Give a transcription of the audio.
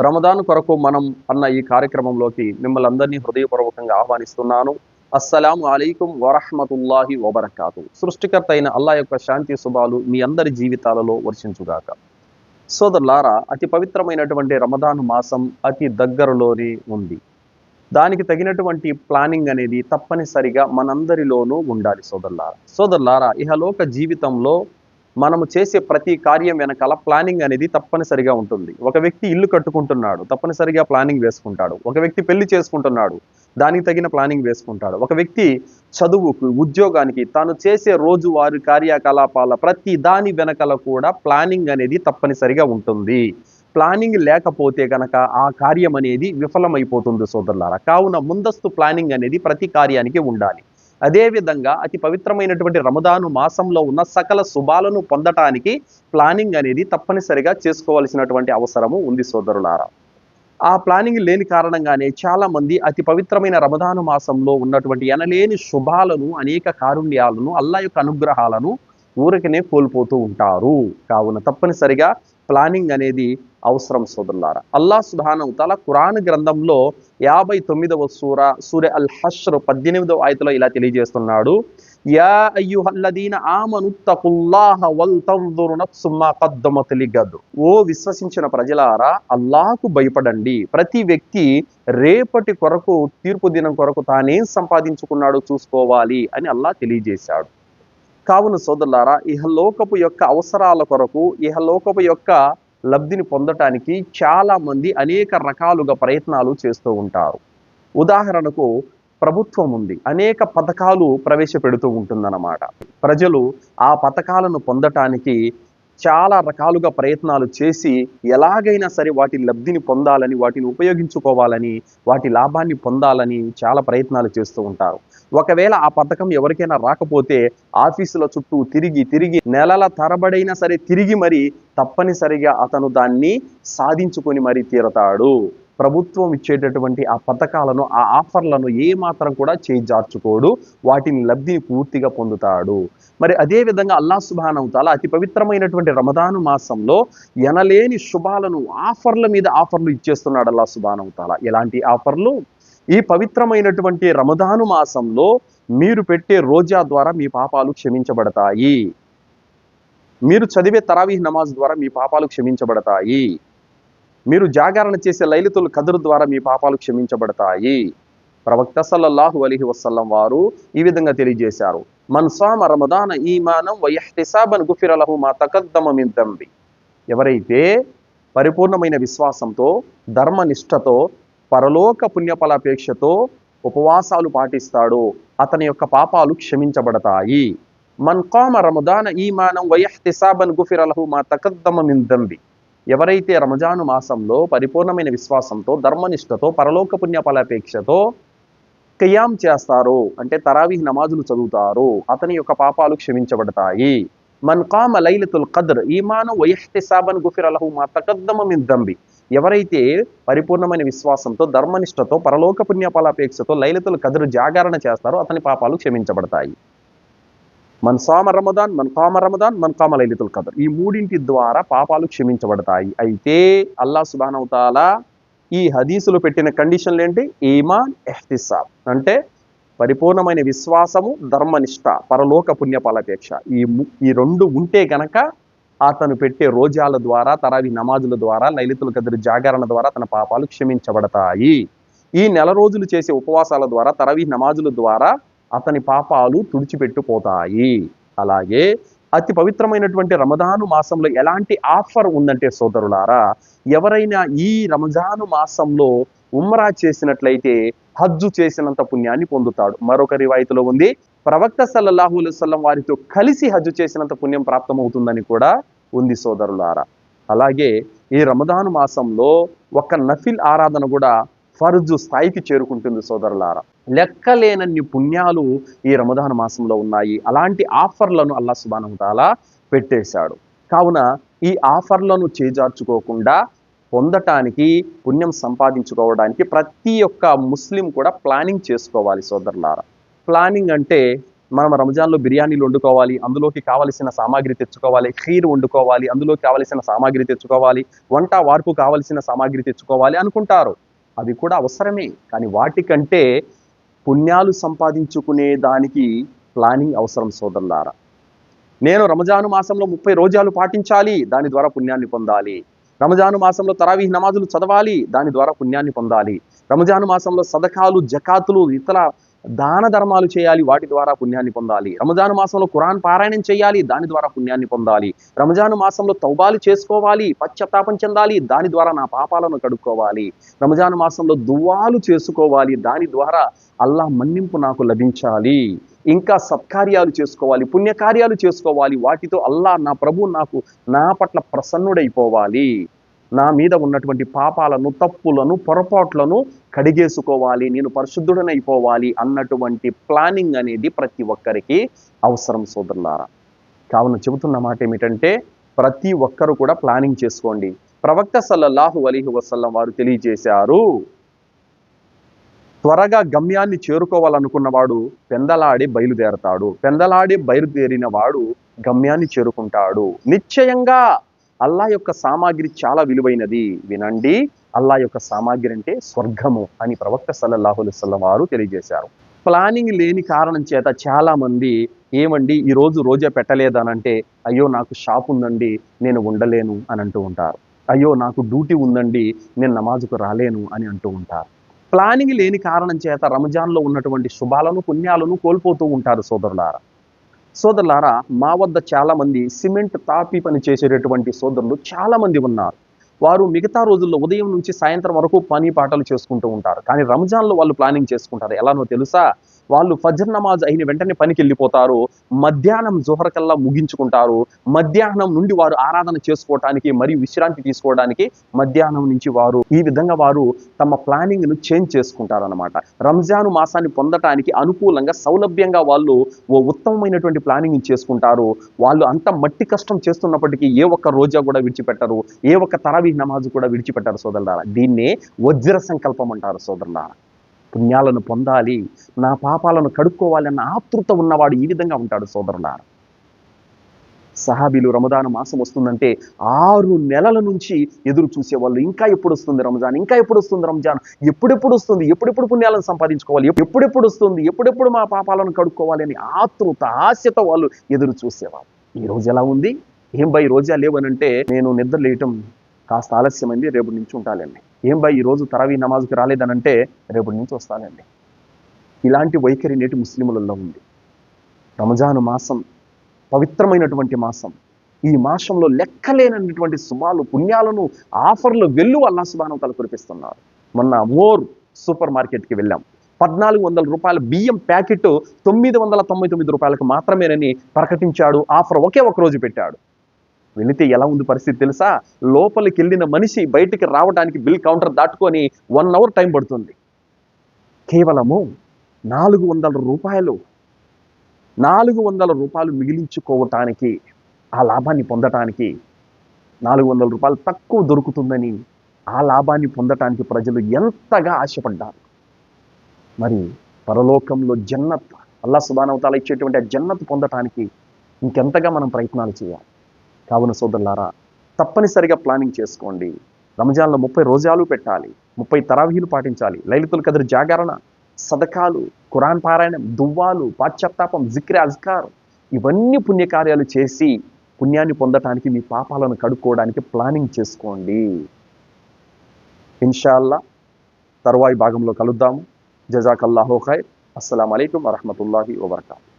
రమదాన్ కొరకు మనం అన్న ఈ కార్యక్రమంలోకి మిమ్మల్ని అందరినీ హృదయపూర్వకంగా ఆహ్వానిస్తున్నాను. అస్సలం అలైకుం వరహమతుల్లాహి వబర్కాతు. సృష్టికర్త అయిన అల్లా యొక్క శాంతి శుభాలు మీ అందరి జీవితాలలో వర్షించుగాక. సోదరులారా అతి పవిత్రమైనటువంటి రమదాను మాసం అతి దగ్గరలోనే ఉంది. దానికి తగినటువంటి ప్లానింగ్ అనేది తప్పనిసరిగా మనందరిలోనూ ఉండాలి సోదరులారా. సోదరులారా ఇహలోక జీవితంలో మనము చేసే ప్రతి కార్యం వెనకాల ప్లానింగ్ అనేది తప్పనిసరిగా ఉంటుంది. ఒక వ్యక్తి ఇల్లు కట్టుకుంటున్నాడు తప్పనిసరిగా ప్లానింగ్ వేసుకుంటాడు. ఒక వ్యక్తి పెళ్ళి చేసుకుంటున్నాడు దానికి తగిన ప్లానింగ్ వేసుకుంటాడు. ఒక వ్యక్తి చదువుకు ఉద్యోగానికి తాను చేసే రోజువారి కార్యకలాపాల ప్రతి దాని వెనకాల కూడా ప్లానింగ్ అనేది తప్పనిసరిగా ఉంటుంది. ప్లానింగ్ లేకపోతే గనక ఆ కార్యం అనేది విఫలమైపోతుంది సోదరులారా. కావున ముందస్తు ప్లానింగ్ అనేది ప్రతి కార్యానికి ఉండాలి. అదేవిధంగా అతి పవిత్రమైనటువంటి రమదాను మాసంలో ఉన్న సకల శుభాలను పొందటానికి ప్లానింగ్ అనేది తప్పనిసరిగా చేసుకోవాల్సినటువంటి అవసరము ఉంది సోదరులారా. ఆ ప్లానింగ్ లేని కారణంగానే చాలామంది అతి పవిత్రమైన రమదాను మాసంలో ఉన్నటువంటి ఎనలేని శుభాలను అనేక కారుణ్యాలను అల్లా యొక్క అనుగ్రహాలను ఊరికనే కోల్పోతూ ఉంటారు. కావున తప్పనిసరిగా ప్లానింగ్ అనేది అవసరం సోదరులారా. అల్లా సుబానం తల ఖురాన్ గ్రంథంలో యాభై తొమ్మిదవ సూర సూర్య అల్ హష్ర్ పద్దెనిమిదవ ఆయతలో ఇలా తెలియజేస్తున్నాడు. యా అయ్యుహల్లదీన ఆమనుత్తకుల్లాహ వల్ తన్జురు నఫ్సు ఓ విశ్వసించిన ప్రజలారా అల్లాహకు భయపడండి. ప్రతి వ్యక్తి రేపటి కొరకు తీర్పు దినం కొరకు తానేం సంపాదించుకున్నాడో చూసుకోవాలి అని అల్లా తెలియజేశాడు. కావున సోదరులారా ఇహలోకపు యొక్క అవసరాల కొరకు ఇహలోకపు యొక్క లబ్ధిని పొందటానికి చాలా మంది అనేక రకాలుగా ప్రయత్నాలు చేస్తూ ఉంటారు. ఉదాహరణకు ప్రభుత్వం ఉంది. అనేక పథకాలు ప్రవేశపెడుతూ ఉంటుందన్నమాట. ప్రజలు ఆ పథకాలను పొందటానికి చాలా రకాలుగా ప్రయత్నాలు చేసి ఎలాగైనా సరే వాటి లబ్ధిని పొందాలని వాటిని ఉపయోగించుకోవాలని వాటి లాభాన్ని పొందాలని చాలా ప్రయత్నాలు చేస్తూ ఉంటారు. ఒకవేళ ఆ పథకం ఎవరికైనా రాకపోతే ఆఫీసుల చుట్టూ తిరిగి తిరిగి నెలల తరబడైనా సరే తిరిగి మరి తప్పనిసరిగా అతను దాన్ని సాధించుకొని మరి తీరతాడు. ప్రభుత్వం ఇచ్చేటటువంటి ఆ పథకాలను ఆ ఆఫర్లను ఏ మాత్రం కూడా చేజార్చుకోడు. వాటిని లబ్ధిని పూర్తిగా పొందుతాడు. మరి అదే విధంగా అల్లా సుబానం అతి పవిత్రమైనటువంటి రమదాను మాసంలో ఎనలేని శుభాలను ఆఫర్ల మీద ఆఫర్లు ఇచ్చేస్తున్నాడు అల్లా సుభానవుతాల ఎలాంటి ఆఫర్లు? ఈ పవిత్రమైనటువంటి రమదాను మాసంలో మీరు పెట్టే రోజా ద్వారా మీ పాపాలు క్షమించబడతాయి. మీరు చదివే తరావీహ్ నమాజ్ ద్వారా మీ పాపాలు క్షమించబడతాయి. మీరు జాగరణ చేసే లైలితుల కదురు ద్వారా మీ పాపాలు క్షమించబడతాయి. ప్రవక్త సల్లల్లాహు అలీహి వసల్లం వారు ఈ విధంగా తెలియజేశారు. మన్సామ రమదాన ఈమానం వయహ్తిసాబన్ గుఫిరలహు మా తకద్దమ మిన్ దంబి ఎవరైతే పరిపూర్ణమైన విశ్వాసంతో ధర్మనిష్టతో పరలోక పుణ్యఫలాపేక్షతో ఉపవాసాలు పాటిస్తాడో. అతని యొక్క పాపాలు క్షమించబడతాయి. మన్ కామ రమదాన ఈమానం వయహ్తిసాబన్ గుఫిరలహు మా తకద్దమ మిన్ ఎవరైతే రమజాను మాసంలో పరిపూర్ణమైన విశ్వాసంతో ధర్మనిష్టతో పరలోక పుణ్యఫలాపేక్షతో కయాం చేస్తారో అంటే తరావీహ్ నమాజులు చదువుతారో అతని యొక్క పాపాలు క్షమించబడతాయి. మన్ కామ లైలతుల్ కద్ర్ ఈమాను వయహ్తిసాబన్ గుఫిరలహు మా తకద్దమ మిన్ ఎవరైతే పరిపూర్ణమైన విశ్వాసంతో ధర్మనిష్టతో పరలోక పుణ్యఫలాపేక్షతో లైలతుల్ కదురు జాగరణ చేస్తారో అతని పాపాలు క్షమించబడతాయి. మన్సామ రమదాన్ మన్ కామ రమదాన్ మన్ కామ లైలతుల్ కదర్. ఈ మూడింటి ద్వారా పాపాలు క్షమించబడతాయి. అయితే అల్లా సుబానవుతాల ఈ హదీసులు పెట్టిన కండిషన్లు ఏంటి? ఈమాన్ ఎహ్తిసాబ్ అంటే పరిపూర్ణమైన విశ్వాసము ధర్మనిష్ట పరలోక పుణ్యపాలపేక్ష ఈ ఈ రెండు ఉంటే గనక అతను పెట్టే రోజాల ద్వారా తరావి నమాజుల ద్వారా లలితుల కదిరి జాగరణ ద్వారా తన పాపాలు క్షమించబడతాయి. ఈ నెల రోజులు చేసే ఉపవాసాల ద్వారా తరవీ నమాజుల ద్వారా అతని పాపాలు తుడిచిపెట్టుపోతాయి. అలాగే అతి పవిత్రమైనటువంటి రమదాను మాసంలో ఎలాంటి ఆఫర్ ఉందంటే సోదరులారా ఎవరైనా ఈ రమజాను మాసంలో ఉమ్రా చేసినట్లయితే హజ్జు చేసినంత పుణ్యాన్ని పొందుతాడు. మరొక రివాయితులో ఉంది ప్రవక్త సల్లల్లాహు అలైహి వారితో కలిసి హజ్జు చేసినంత పుణ్యం ప్రాప్తమవుతుందని కూడా ఉంది సోదరులారా. అలాగే ఈ రమదాను మాసంలో ఒక నఫిల్ ఆరాధన కూడా ఫర్జు స్థాయికి చేరుకుంటుంది సోదరులారా. లెక్కలేనన్ని పుణ్యాలు ఈ రమదాను మాసంలో ఉన్నాయి. అలాంటి ఆఫర్లను అల్లా సుబాను తాలా పెట్టేశాడు. కావున ఈ ఆఫర్లను చేజార్చుకోకుండా పొందటానికి పుణ్యం సంపాదించుకోవడానికి ప్రతి ఒక్క ముస్లిం కూడా ప్లానింగ్ చేసుకోవాలి సోదరులారా. ప్లానింగ్ అంటే మనం రంజాన్లో బిర్యానీలు వండుకోవాలి అందులోకి కావలసిన సామాగ్రి తెచ్చుకోవాలి ఖీర్ వండుకోవాలి అందులోకి కావలసిన సామాగ్రి తెచ్చుకోవాలి వంట వార్పు కావలసిన సామాగ్రి తెచ్చుకోవాలి అనుకుంటారు. అవి కూడా అవసరమే. కానీ వాటికంటే పుణ్యాలు సంపాదించుకునే దానికి ప్లానింగ్ అవసరం సోదరులారా. నేను రంజాను మాసంలో ముప్పై రోజాలు పాటించాలి దాని ద్వారా పుణ్యాన్ని పొందాలి. రంజాను మాసంలో తరావీ నమాజులు చదవాలి దాని ద్వారా పుణ్యాన్ని పొందాలి. రంజాను మాసంలో సదకాలు జకాతులు ఇతర దాన ధర్మాలు చేయాలి వాటి ద్వారా పుణ్యాన్ని పొందాలి. రంజాను మాసంలో కురాన్ పారాయణం చేయాలి దాని ద్వారా పుణ్యాన్ని పొందాలి. రమజాను మాసంలో తౌబాలు చేసుకోవాలి పశ్చాత్తాపం చెందాలి దాని ద్వారా నా పాపాలను కడుక్కోవాలి. రమజాను మాసంలో దువ్వాలు చేసుకోవాలి దాని ద్వారా అల్లాహ్ మన్నింపు నాకు లభించాలి. ఇంకా సత్కార్యాలు చేసుకోవాలి పుణ్యకార్యాలు చేసుకోవాలి వాటితో అల్లా నా ప్రభు నాకు నా పట్ల ప్రసన్నుడైపోవాలి. నా మీద ఉన్నటువంటి పాపాలను తప్పులను పొరపాట్లను కడిగేసుకోవాలి నేను పరిశుద్ధుడనైపోవాలి అన్నటువంటి ప్లానింగ్ అనేది ప్రతి ఒక్కరికి అవసరం సోదరులారా. కావున చెబుతున్న మాట ఏమిటంటే ప్రతి ఒక్కరు కూడా ప్లానింగ్ చేసుకోండి. ప్రవక్త సల్లల్లాహు అలీహి వసల్లం వారు తెలియజేశారు త్వరగా గమ్యాన్ని చేరుకోవాలనుకున్నవాడు పెందలాడి బయలుదేరతాడు. పెందలాడి బయలుదేరిన వాడు గమ్యాన్ని చేరుకుంటాడు. నిశ్చయంగా అల్లా యొక్క సామాగ్రి చాలా విలువైనది. వినండి. అల్లా యొక్క సామాగ్రి అంటే స్వర్గము అని ప్రవక్త సల్లల్లాహు వారు తెలియజేశారు. ప్లానింగ్ లేని కారణం చేత చాలా మంది ఏమండి ఈ రోజు రోజా పెట్టలేదనంటే అయ్యో నాకు షాప్ ఉందండి నేను ఉండలేను అని అంటూ ఉంటారు. అయ్యో నాకు డ్యూటీ ఉందండి నేను నమాజుకు రాలేను అని అంటూ ఉంటారు. ప్లానింగ్ లేని కారణం చేత రంజాన్లో ఉన్నటువంటి శుభాలను పుణ్యాలను కోల్పోతూ ఉంటారు సోదరులారా. సోదరులారా మా వద్ద చాలా మంది సిమెంట్ తాపి పని చేసేటటువంటి సోదరులు చాలా మంది ఉన్నారు. వారు మిగతా రోజుల్లో ఉదయం నుంచి సాయంత్రం వరకు పని పాటలు చేసుకుంటూ ఉంటారు. కానీ రంజాన్లో వాళ్ళు ప్లానింగ్ చేసుకుంటారు. ఎలానో తెలుసా? వాళ్ళు ఫజర్ నమాజ్ అయిన వెంటనే పనికి వెళ్ళిపోతారు మధ్యాహ్నం జోహర్ కల్లా ముగించుకుంటారు. మధ్యాహ్నం నుండి వారు ఆరాధన చేసుకోవటానికి మరియు విశ్రాంతి తీసుకోవడానికి మధ్యాహ్నం నుంచి వారు ఈ విధంగా వారు తమ ప్లానింగ్ను చేంజ్ చేసుకుంటారు అనమాట రంజాను మాసాన్ని పొందటానికి అనుకూలంగా సౌలభ్యంగా వాళ్ళు ఓ ఉత్తమమైనటువంటి ప్లానింగ్ చేసుకుంటారు. వాళ్ళు అంత మట్టి కష్టం చేస్తున్నప్పటికీ ఏ ఒక్క రోజా కూడా విడిచిపెట్టరు. ఏ ఒక్క తరవీ నమాజ్ కూడా విడిచిపెట్టారు సోదరులారా. దీన్నే వజ్ర సంకల్పం అంటారు సోదరులారా. పుణ్యాలను పొందాలి నా పాపాలను కడుక్కోవాలన్న ఆతృత ఉన్నవాడు ఈ విధంగా ఉంటాడు సోదరులార. సహాబీలు రమదాను మాసం వస్తుందంటే ఆరు నెలల నుంచి ఎదురు చూసేవాళ్ళు ఇంకా ఎప్పుడు వస్తుంది రంజాన్ ఇంకా ఎప్పుడు వస్తుంది రంజాన్ ఎప్పుడెప్పుడు వస్తుంది ఎప్పుడెప్పుడు పుణ్యాలను సంపాదించుకోవాలి ఎప్పుడెప్పుడు వస్తుంది ఎప్పుడెప్పుడు మా పాపాలను కడుక్కోవాలి అని ఆతృత ఆశతో వాళ్ళు ఎదురు చూసేవాళ్ళు ఈ రోజు ఎలా ఉంది? ఏం బై రోజా లేవనంటే నేను నిద్ర లేయటం కాస్త ఆలస్యమైంది రేపటి నుంచి ఉంటాలండి. ఏం బా ఈ రోజు తరవీ నమాజ్కి రాలేదనంటే రేపటి నుంచి వస్తానండి ఇలాంటి వైఖరి నేటి ముస్లిములలో ఉంది. రంజాను మాసం పవిత్రమైనటువంటి మాసం. ఈ మాసంలో లెక్కలేనటువంటి సుమాలు పుణ్యాలను ఆఫర్లు వెళ్ళు అల్లా సుబానం తల కురిపిస్తున్నారు. మొన్న మోర్ సూపర్ మార్కెట్కి వెళ్ళాం. పద్నాలుగు వందల రూపాయల బియ్యం ప్యాకెట్ తొమ్మిది వందల తొంభై తొమ్మిది రూపాయలకు మాత్రమేనని ప్రకటించాడు ఆఫర్ ఒకే ఒక రోజు పెట్టాడు. వెళితే ఎలా ఉంది పరిస్థితి తెలుసా? లోపలికి వెళ్ళిన మనిషి బయటికి రావడానికి బిల్ కౌంటర్ దాటుకొని వన్ అవర్ టైం పడుతుంది. కేవలము నాలుగు వందల రూపాయలు. నాలుగు వందల రూపాయలు మిగిలించుకోవటానికి ఆ లాభాన్ని పొందటానికి నాలుగు వందల రూపాయలు తక్కువ దొరుకుతుందని ఆ లాభాన్ని పొందటానికి ప్రజలు ఎంతగా ఆశపడ్డారు? మరి పరలోకంలో జన్నత్ అల్లా సుబానవతాల ఇచ్చేటువంటి ఆ జన్నత్ పొందటానికి ఇంకెంతగా మనం ప్రయత్నాలు చేయాలి? కావున సోదరులారా తప్పనిసరిగా ప్లానింగ్ చేసుకోండి. రంజాన్లో ముప్పై రోజాలు పెట్టాలి ముప్పై తరావీలు పాటించాలి. లైలితుల కదిరి జాగరణ సదకాలు ఖురాన్ పారాయణం దువ్వాలు పాశ్చాత్తాపం జిక్రి అజ్కార్ ఇవన్నీ పుణ్యకార్యాలు చేసి పుణ్యాన్ని పొందటానికి మీ పాపాలను కడుక్కోవడానికి ప్లానింగ్ చేసుకోండి. ఇన్షాల్లా తరువాయి భాగంలో కలుద్దాము. జజాకల్లాహో ఖైర్. అస్సలం అయికం వరహమతుల్లాహి వబర్కాతు.